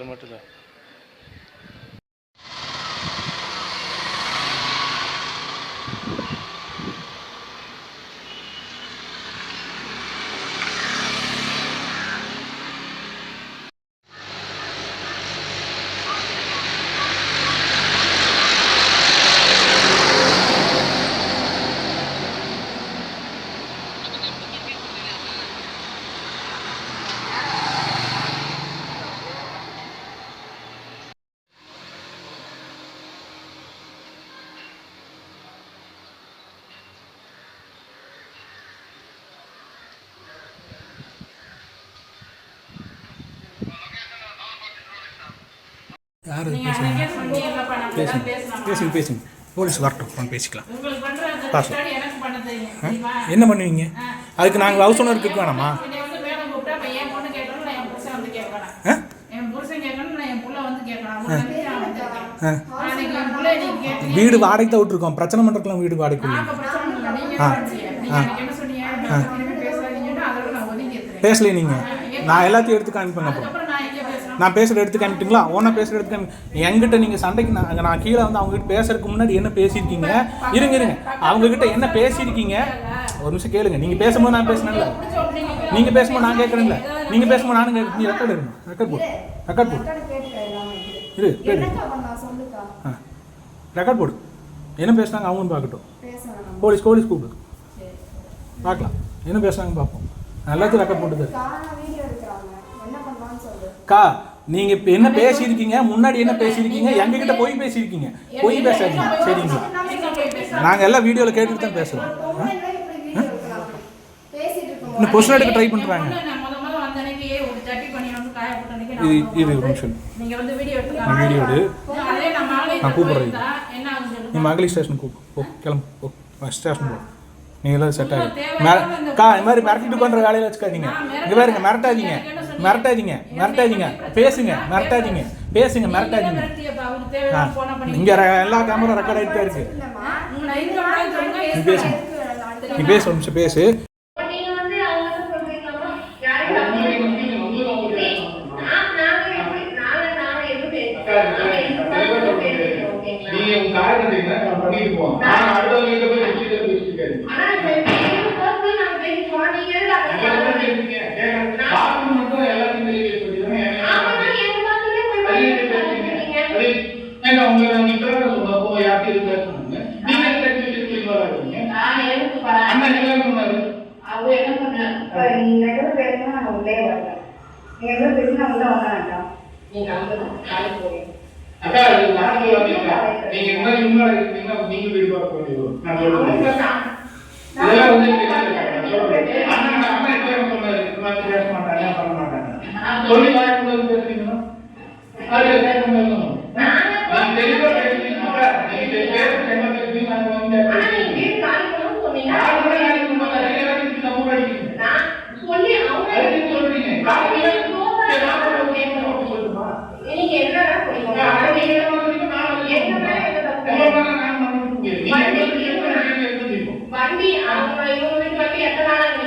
కిలోమీటర్లు யார் பேசுங்க பேசுங்க பேசுங்க. போலீஸ் வரட்டும் ஃபோன் பேசிக்கலாம். பாஸ் என்ன பண்ணுவீங்க? அதுக்கு நாங்கள் ஹவுஸ் ஓனர் இருக்க வேணாமா? வீடு வாடகைக்கு தான் விட்டுருக்கோம். பிரச்சனை பண்ணுறதுலாம் வீடு வாடகைக்கு ஆ ஆ. ஆ. பேசலையே நீங்கள் நான் எல்லாத்தையும் எடுத்து காமிப்பேங்க அப்புறம் நான் பேசுகிற எடுத்து காமிட்டுங்களா உன்னை பேசுகிற எடுத்து காமி என்கிட்ட நீங்கள் சண்டைக்கு நான் நான் கீழே வந்து அவங்ககிட்ட பேசுறதுக்கு முன்னாடி என்ன பேசியிருக்கீங்க? இருங்க இருங்க. அவங்ககிட்ட என்ன பேசியிருக்கீங்க? ஒரு நிமிஷம் கேளுங்க. நீங்கள் பேசும்போது நான் பேசினேன்ல. நீங்கள் பேசும்போது நான் கேட்குறேன்ல நீங்கள் பேசும்போது நானும் கேட்குறேன் நீ ரெக்கார்டு எடுங்க. ரெக்கார்ட் போடு. ரெக்கார்ட் போடு. இரு ஆ. ரெக்கார்ட் போடு. என்ன பேசுனாங்க அவங்களும் பார்க்கட்டும். போலீஸ் போலீஸ் கூப்பிடு. பார்க்கலாம். என்ன பேசுனாங்க பார்ப்போம். எல்லாத்தையும் ரெக்கார்ட் போட்டுது கா. நீங்க இப்ப என்ன பேசியிருக்கீங்க? முன்னாடி என்ன பேசியிருக்கீங்க? எங்க கிட்ட போய் பேசியிருக்கீங்க. போய் பேசாதீங்க. சரிங்களா? நாங்க எல்லாம் வீடியோல கேட்டுட்டு தான் பேசுறோம். இன்னும் கொஸ்டின் எடுக்க ட்ரை பண்றாங்க. இது இது ஒரு நிமிஷம். நான் வீடியோ எடு. நான் ஸ்டேஷன் கூப்பிடு. ஓ கிளம்பு. ஓ ஸ்டேஷன் போ நீங்கள் எல்லாம் செட் மே கா இது மாதிரி மிரட்டிட்டு பண்ணுற வேலையில் வச்சுக்காதீங்க. இங்கே பாருங்க மிரட்டாதீங்க. மிரட்டாதீங்க மிரட்டாதீங்க பேசுங்க மிரட்டாதீங்க பேசுங்க மிரட்டாதீங்க இங்க எல்லா கேமரா ரெக்கார்ட் ஆகிட்டு இருக்கு நீ பேசுங்க நீ பேசு நிமிஷம் பேசு நீங்க உங்க காரணம் பண்ணிட்டு போவோம் நீங்க எவ்வளவு பேசினா உள்ள வர வேண்டாம் நீங்க அங்க காலை போறீங்க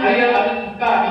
Aí ela vai buscar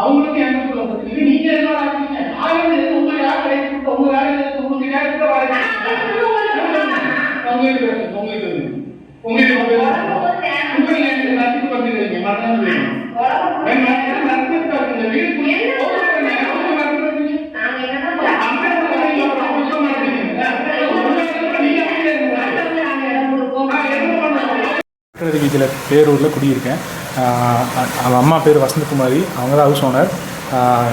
அவங்களுக்கு என்ன சொல்ல நீங்க என்ன உங்க ஆயிரம் எது உங்களுக்கு யார் கிடையாது உங்க உங்களுக்கு பேசுங்க. உங்களுக்கு பேசுங்க. உங்களுக்கு பேசுங்க. உங்களுக்கு என்ன நட்பு பண்ணுறீங்க மரணம் வேணும் என் நட்பு நட்பு பாருங்க. வீடு குடி ஒவ்வொரு நேரமும் நட்பு பண்ணுறீங்க. நாங்க என்னன்னா அம்மா சொல்றீங்க, அம்மா சொல்ல மாட்டேங்கிறீங்க. நீங்க அப்படியே இருங்க. நாங்க இடம் கொடுப்போம் நான் என்ன பண்ணுறேன் கட்டட வீதியில் பேரூரில் குடியிருக்கேன் அவன் அம்மா பேர் வசந்தகுமாரி அவங்க தான் ஹவுஸ் ஓனர்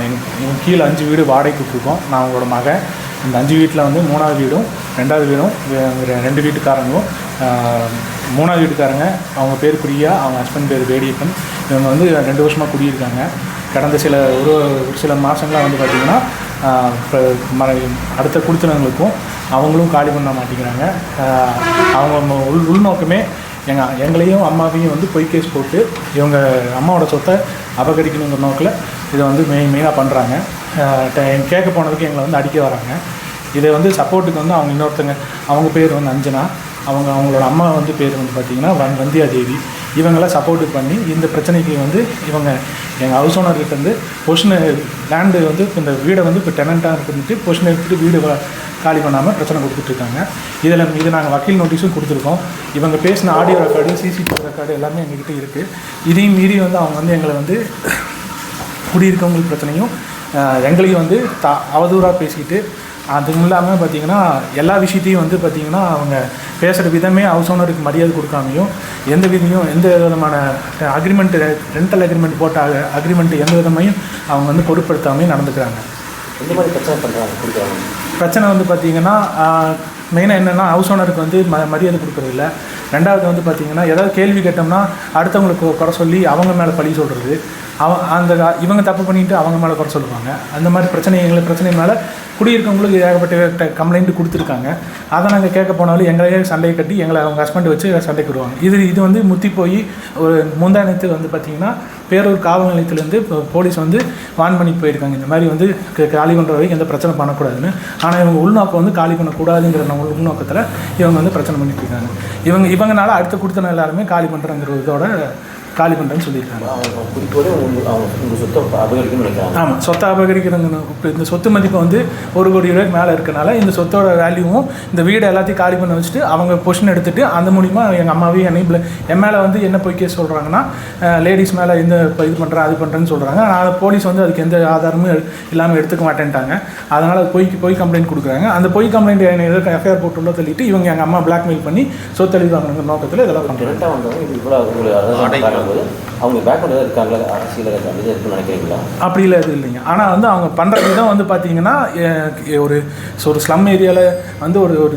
எங்கள் கீழே அஞ்சு வீடு வாடகைக்கு விட்டுருக்கோம் நான் அவங்களோட மகன் இந்த அஞ்சு வீட்டில் வந்து மூணாவது வீடும் ரெண்டாவது வீடும் ரெண்டு வீட்டுக்காரங்களும் மூணாவது வீட்டுக்காரங்க அவங்க பேர் பிரியா அவங்க ஹஸ்பண்ட் பேர் வேடியப்பன். இவங்க வந்து ரெண்டு வருஷமாக குடியிருக்காங்க. கடந்த சில ஒரு ஒரு சில மாதங்களாக வந்து பார்த்திங்கன்னா இப்போ ம அடுத்த குடித்தனங்களுக்கும் அவங்களும் காலி பண்ண மாட்டேங்கிறாங்க. அவங்க உள் உள்நோக்கமே எங்கள் எங்களையும் அம்மாவையும் வந்து பொய் கேஸ் போட்டு இவங்க அம்மாவோட சொத்தை அபகரிக்கணுங்கிற நோக்கில் இதை வந்து மெயின் மெயினாக பண்ணுறாங்க கேட்க போனதுக்கு எங்களை வந்து அடிக்க வராங்க. இதை வந்து சப்போர்ட்டுக்கு வந்து அவங்க இன்னொருத்தங்க அவங்க பேர் வந்து அஞ்சனா. அவங்க அவங்களோட அம்மா வந்து பேர் வந்து பார்த்திங்கன்னா வந் வந்தியா தேவி. இவங்களாம் சப்போர்ட்டு பண்ணி இந்த பிரச்சனைக்கு வந்து இவங்க எங்கள் ஹவுஸ் ஓனர்கிட்ட வந்து பொஷன் லேண்டு வந்து இந்த வீடை வந்து இப்போ டெனண்ட்டாக இருந்துட்டு பொஷன் எடுத்துகிட்டு வீடு காலி பண்ணாமல் பிரச்சனை கொடுத்துட்ருக்காங்க இதில் இது நாங்கள் வக்கீல் நோட்டீஸும் கொடுத்துருக்கோம். இவங்க பேசின ஆடியோ ரெக்கார்டு சிசிடிவி ரெக்கார்டு எல்லாமே எங்ககிட்ட இருக்குது இதையும் மீறி வந்து அவங்க வந்து எங்களை வந்து குடியிருக்கவங்களுக்கு பிரச்சனையும் எங்களையும் வந்து த அவதூறாக பேசிக்கிட்டு அதுவும் இல்லாமல் பார்த்தீங்கன்னா எல்லா விஷயத்தையும் வந்து பார்த்தீங்கன்னா அவங்க பேசுகிற விதமே ஹவுஸ் ஓனருக்கு மரியாதை கொடுக்காமையும் எந்த விதையும் எந்த விதமான அக்ரிமெண்ட் ரெண்டல் அக்ரிமெண்ட் போட்ட அக்ரிமெண்ட் எந்த விதமையும் அவங்க வந்து பொருட்படுத்தாமையும் நடந்துக்கிறாங்க. இந்த மாதிரி பிரச்சனை பண்ணுறாங்க பிரச்சனை வந்து பார்த்தீங்கன்னா மெயினாக என்னென்னா ஹவுஸ் ஓனருக்கு வந்து ம மரியாதை கொடுக்குறது இல்ல. ரெண்டாவது வந்து பார்த்திங்கன்னா ஏதாவது கேள்வி கேட்டோம்னா அடுத்தவங்களுக்கு குறை சொல்லி அவங்க மேலே பழி சொல்கிறது அவ அந்த இவங்க தப்பு பண்ணிட்டு அவங்க மேலே குறை சொல்லுவாங்க. அந்த மாதிரி பிரச்சனை எங்களை பிரச்சனை மேலே குடியிருக்கவங்களுக்கு ஏகப்பட்ட கம்ப்ளைண்ட் கொடுத்துருக்காங்க. அதை நாங்கள் கேட்க போனாலும் எங்களையே சண்டையை கட்டி எங்களை அவங்க ஹஸ்பண்ட் வச்சு சண்டைக்கு வருவாங்க. இது இது வந்து முத்தி போய் ஒரு முந்தானத்து வந்து பார்த்திங்கன்னா பேரூர் காவல் நிலையத்துலேருந்து இப்போ போலீஸ் வந்து வான் பண்ணி போயிருக்காங்க. இந்த மாதிரி வந்து காலி பண்ணுற வரைக்கும் எந்த பிரச்சனை பண்ணக்கூடாதுன்னு. ஆனால் இவங்க உள்நோக்கம் வந்து காலி பண்ணக்கூடாதுங்கிற நம்ம உள்நோக்கத்தில் இவங்க வந்து பிரச்சனை பண்ணிட்டு இருக்காங்க. இவங்க இவங்கனால அடுத்த கொடுத்தன எல்லாருமே காலி பண்ணுறங்கிறதோட காலி பண்ணுறேன்னு சொல்லியிருக்காங்க. அவங்க குறிப்போடு உங்க அவங்க உங்கள் சொத்தை அபகரிக்கணும்னு நினைக்கிறாங்க. ஆமாம் சொத்தை அபகரிக்கிறாங்க இப்போ இந்த சொத்து மதிப்பு வந்து ஒரு கோடி ரூபாய்க்கு மேலே இருக்கனால இந்த சொத்தோட வேல்யூவும் இந்த வீடை எல்லாத்தையும் காலி பண்ண வச்சுட்டு அவங்க பொசிஷன் எடுத்துட்டு அந்த மூலிமா எங்கள் அம்மாவையும் என்னையும் என் மேலே வந்து என்ன பொய் கேஸ் சொல்கிறாங்கன்னா லேடிஸ் மேலே இந்த இது பண்ணுறேன் அது பண்ணுறேன்னு சொல்கிறாங்க ஆனால் போலீஸ் வந்து அதுக்கு எந்த ஆதாரமும் இல்லாமல் எடுத்துக்க மாட்டேன்ட்டாங்க. அதனால் அது பொய்க்கு பொய் கம்ப்ளைண்ட் கொடுக்குறாங்க. அந்த பொய் கம்ப்ளைண்ட் என்னை எதுக்கு எஃப்ஐஆர் போட்டுள்ள சொல்லிட்டு இவங்க எங்கள் அம்மா பிளாக்மெயில் பண்ணி சொத்தழிவு வாங்கணுங்கிற நோக்கத்தில் இதெல்லாம் பண்ணுறாங்க டெரண்டாக அவங்க பேக்ரவுண்ட் ஏதாவது இருக்காங்களா? அரசியல் ஏதாவது இருக்குன்னு நினைக்கிறீங்களா? அப்படி இல்லை இது இல்லைங்க. ஆனால் வந்து அவங்க பண்ணுற விதம் வந்து பார்த்தீங்கன்னா ஒரு ஒரு ஸ்லம் ஏரியாவில் வந்து ஒரு ஒரு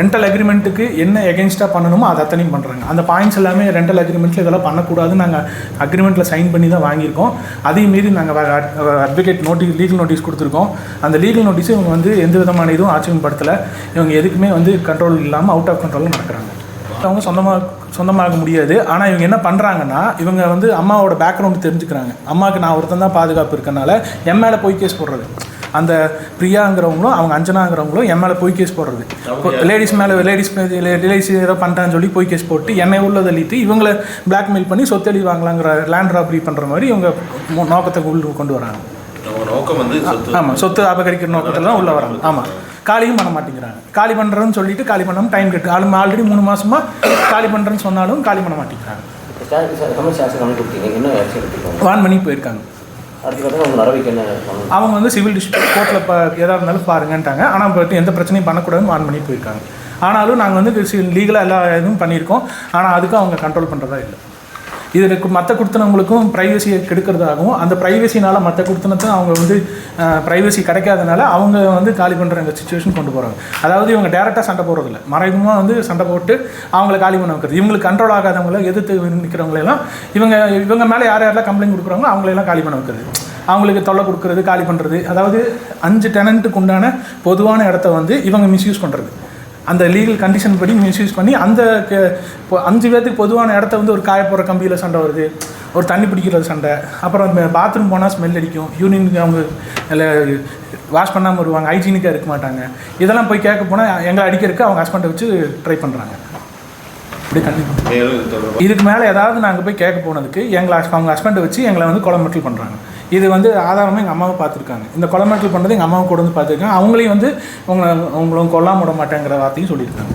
ரெண்டல் அக்ரிமெண்ட்டுக்கு என்ன எகென்ஸ்டாக பண்ணணுமோ அதை அத்தனையும் பண்ணுறாங்க அந்த பாயிண்ட்ஸ் எல்லாமே ரெண்டல் அக்ரிமெண்ட்டில் இதெல்லாம் பண்ணக்கூடாதுன்னு நாங்கள் அக்ரிமெண்ட்டில் சைன் பண்ணி தான் வாங்கியிருக்கோம். அதையும் மீறி நாங்கள் அட்வொகேட் நோட்டீஸ் லீகல் நோட்டீஸ் கொடுத்துருக்கோம். அந்த லீகல் நோட்டீஸ் இவங்க வந்து எந்த விதமான இதுவும் ஆச்சரியப்படுத்தலை இவங்க எதுக்குமே வந்து கண்ட்ரோல் இல்லாமல் அவுட் ஆஃப் கண்ட்ரோலில் நடக்கிறாங்க. அவங்க சொந்தமாக சொந்தமாக முடியாது. ஆனால் இவங்க என்ன பண்ணுறாங்கன்னா இவங்க வந்து அம்மாவோட பேக்ரவுண்ட் தெரிஞ்சுக்கிறாங்க. அம்மாவுக்கு நான் ஒருத்தன் தான் பாதுகாப்பு இருக்கனால என் மேலே போய் கேஸ் போடுறது. அந்த பிரியாங்கிறவங்களும் அவங்க அஞ்சனாங்கிறவங்களும் என் மேலே போய் கேஸ் போடுறது. லேடிஸ் மேலே லேடிஸ் லேடிஸ் ஏதோ பண்ணுறான்னு சொல்லி போய் கேஸ் போட்டு என்னை உள்ள தள்ளிட்டு இவங்கள பிளாக்மெயில் பண்ணி சொத்தெளி வாங்கலாங்கிற லேண்ட் ராபரி பண்ணுற மாதிரி இவங்க நோக்கத்தை உள்ள கொண்டு வராங்க. நோக்கம் வந்து சொத்து. ஆமாம் சொத்து அபகரிக்கிற நோக்கத்தில் தான் உள்ளே வராங்க. ஆமாம் காலியும் பண்ண மாட்டேங்கிறாங்க. காலி பண்ணுறேன்னு சொல்லிட்டு காலி பண்ணாமல் டைம் கட்டு ஆளு ஆல்ரெடி மூணு மாசமா காலி பண்ணுறேன்னு சொன்னாலும் காலி பண்ண மாட்டேங்கிறாங்க. வான் பண்ணி போயிருக்காங்க? அவங்க வந்து சிவில் டிஸ்ட்ரிக்ட் கோர்ட்டில் இப்போ எதாக இருந்தாலும் பாருங்கன்ட்டாங்க. ஆனால் இப்போ எந்த பிரச்சனையும் பண்ணக்கூடாதுன்னு வான் பண்ணி போயிருக்காங்க. ஆனாலும் நாங்கள் வந்து லீகலாக எல்லா இதுவும் பண்ணியிருக்கோம். ஆனால் அதுக்கும் அவங்க கண்ட்ரோல் பண்ணுறதா இல்லை. இதற்கு மற்ற கொடுத்தனவங்களுக்கும் ப்ரைவசியை கெடுக்கிறதாகவும் அந்த ப்ரைவசினால் மற்ற கொடுத்தனத்தை அவங்க வந்து ப்ரைவசி கிடைக்காதனால அவங்க வந்து காலி பண்ணுற சுச்சுவேஷன் கொண்டு போகிறாங்க அதாவது இவங்க டேரெக்டாக சண்டை போடுறதில்ல. மறைமுகமாக வந்து சண்டை போட்டு அவங்கள காலி பண்ண வைக்கிறது. இவங்களுக்கு கண்ட்ரோல் ஆகாதவங்கள எதிர்த்து நிற்கிறவங்களெல்லாம் இவங்க இவங்க மேலே யார் யாரெல்லாம் கம்ப்ளைண்ட் கொடுக்குறாங்களோ அவங்களெல்லாம் காலி பண்ண வைக்கிறது. அவங்களுக்கு தொல்லை கொடுக்கறது காலி பண்ணுறது அதாவது அஞ்சு டெனண்ட்டுக்கு உண்டான பொதுவான இடத்த வந்து இவங்க மிஸ்யூஸ் பண்ணுறது அந்த லீகல் கண்டிஷன் படி மிஸ்யூஸ் பண்ணி அந்த இப்போ அஞ்சு பேர்த்துக்கு பொதுவான இடத்த வந்து ஒரு காய போகிற கம்பியில் சண்டை வருது. ஒரு தண்ணி பிடிக்கிறது சண்டை. அப்புறம் பாத்ரூம் போனால் ஸ்மெல் அடிக்கும். யூனின் அவங்க வாஷ் பண்ணாமல் வருவாங்க. ஹைஜீனிக்காக இருக்க மாட்டாங்க. இதெல்லாம் போய் கேட்க போனால் எங்களை அடிக்கிறதுக்கு அவங்க ஹஸ்பண்டை வச்சு ட்ரை பண்ணுறாங்க இப்படி கண்டிப்பாக இதுக்கு மேலே ஏதாவது நாங்கள் போய் கேட்க போனதுக்கு எங்களை அவங்க ஹஸ்பண்டை வச்சு எங்களை வந்து கொலை மெட்டல் பண்ணுறாங்க இது வந்து ஆதாரமாக எங்கள் அம்மாவை பார்த்துருக்காங்க. இந்த கொலை மெட்டல் பண்ணுறது எங்கள் அம்மாவை கூட வந்து பார்த்துருக்காங்க. அவங்களையும் வந்து உங்களை உங்களும் கொல்லாம விட மாட்டேங்கிற வார்த்தையும் சொல்லியிருக்காங்க.